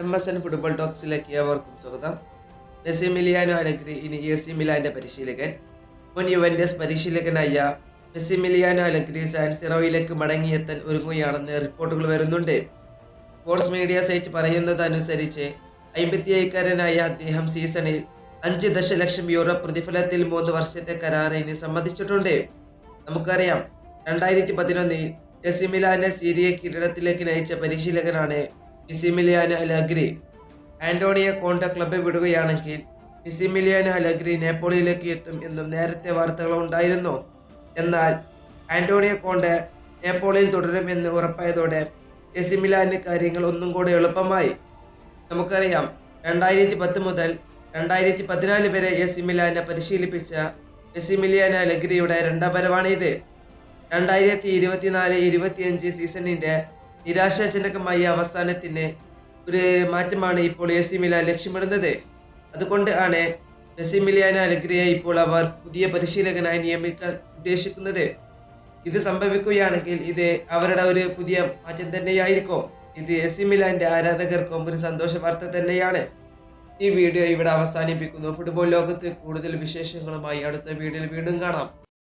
M S N football ടോക്സിലേക്ക് ഏവർക്കും സ്വാഗതം. മെസ്സി മിലിയാനോ അലഗ്രി ഇനി എ സി മിലാന്റെ പരിശീലകൻ. മുൻ യുവന്റസ് പരിശീലകനായ മെസ്സി മിലിയാനോ അലഗ്രി സാൻസിറോയിലേക്ക് മടങ്ങിയെത്താൻ ഒരുങ്ങുകയാണെന്ന് റിപ്പോർട്ടുകൾ വരുന്നുണ്ട്. സ്പോർട്സ് മീഡിയ സൈറ്റ് പറയുന്നതനുസരിച്ച് അമ്പത്തിയേക്കാരനായ അദ്ദേഹം സീസണിൽ അഞ്ച് ദശലക്ഷം യൂറോ പ്രതിഫലത്തിൽ മൂന്ന് വർഷത്തെ കരാറിന് സമ്മതിച്ചിട്ടുണ്ട്. നമുക്കറിയാം രണ്ടായിരത്തി പതിനൊന്നിൽ എസി മിലാനെ സീരിയ കിരീടത്തിലേക്ക് നയിച്ച പരിശീലകനാണ് Massimiliano Allegri Antonio Conte club വിടുകയാണെങ്കിൽ Massimiliano Allegri നേപ്പോളിയിലേക്ക് എത്തും എന്നും നേരത്തെ വാർത്തകൾ ഉണ്ടായിരുന്നു. എന്നാൽ ആന്റോണിയ കോണ്ട നേപ്പോളിയിൽ തുടരും എന്ന് ഉറപ്പായതോടെ എസിമിലാന്റെ കാര്യങ്ങൾ ഒന്നും കൂടെ എളുപ്പമായി. നമുക്കറിയാം രണ്ടായിരത്തി പത്ത് മുതൽ രണ്ടായിരത്തി പതിനാല് വരെ എസിമിലാനെ പരിശീലിപ്പിച്ച എസിമിലിയാന ലഗ്രിയുടെ രണ്ടാം വരവാണ് ഇത് രണ്ടായിരത്തി ഇരുപത്തിനാല് ഇരുപത്തിയഞ്ച് സീസണിന്റെ നിരാശാജനകമായ അവസാനത്തിന് ഒരു മാറ്റമാണ് ഇപ്പോൾ എ സി മിലാൻ ലക്ഷ്യമിടുന്നത്. അതുകൊണ്ട് ആണ് എസി മിലിയാന അലഗ്രിയെ ഇപ്പോൾ അവർ പുതിയ പരിശീലകനായി നിയമിക്കാൻ ഉദ്ദേശിക്കുന്നത്. ഇത് സംഭവിക്കുകയാണെങ്കിൽ ഇത് അവരുടെ ഒരു പുതിയ മാറ്റം തന്നെയായിരിക്കും. ഇത് എ സി മിലാന്റെ ആരാധകർക്കും ഒരു സന്തോഷ വാർത്ത തന്നെയാണ്. ഈ വീഡിയോ ഇവിടെ അവസാനിപ്പിക്കുന്നു. ഫുട്ബോൾ ലോകത്ത് കൂടുതൽ വിശേഷങ്ങളുമായി അടുത്ത വീഡിയോയിൽ വീണ്ടും കാണാം.